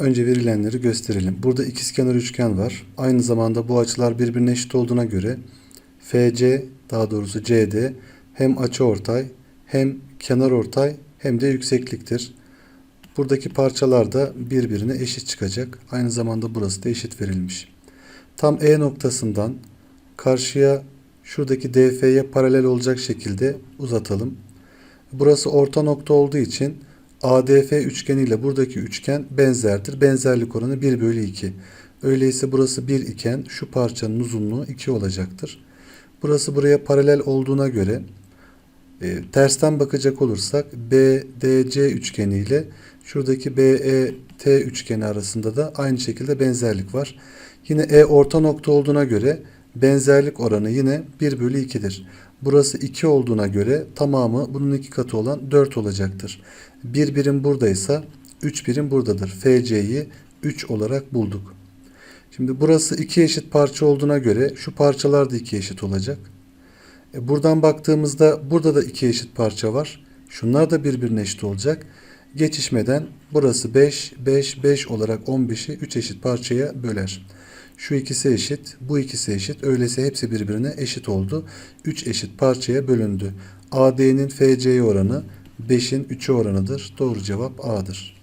Önce verilenleri gösterelim. Burada ikizkenar üçgen var. Aynı zamanda bu açılar birbirine eşit olduğuna göre FC daha doğrusu CD hem açıortay hem kenarortay hem de yüksekliktir. Buradaki parçalar da birbirine eşit çıkacak. Aynı zamanda burası da eşit verilmiş. Tam E noktasından karşıya şuradaki DF'ye paralel olacak şekilde uzatalım. Burası orta nokta olduğu için ADF üçgeni ile buradaki üçgen benzerdir. Benzerlik oranı 1 bölü 2. Öyleyse burası 1 iken şu parçanın uzunluğu 2 olacaktır. Burası buraya paralel olduğuna göre e, tersten bakacak olursak BDC üçgeni ile şuradaki BET üçgeni arasında da aynı şekilde benzerlik var. Yine E orta nokta olduğuna göre benzerlik oranı yine 1 bölü 2'dir. Burası 2 olduğuna göre tamamı bunun iki katı olan 4 olacaktır. 1 birim buradaysa 3 birim buradadır. FC'yi 3 olarak bulduk. Şimdi burası iki eşit parça olduğuna göre şu parçalar da iki eşit olacak. E buradan baktığımızda burada da iki eşit parça var. Şunlar da birbirine eşit olacak. Geçişmeden burası 5, 5, 5 olarak 15'i 3 eşit parçaya böler. Şu ikisi eşit, bu ikisi eşit. Öyleyse hepsi birbirine eşit oldu. 3 eşit parçaya bölündü. AD'nin FC'ye oranı 5'in 3'e oranıdır. Doğru cevap A'dır.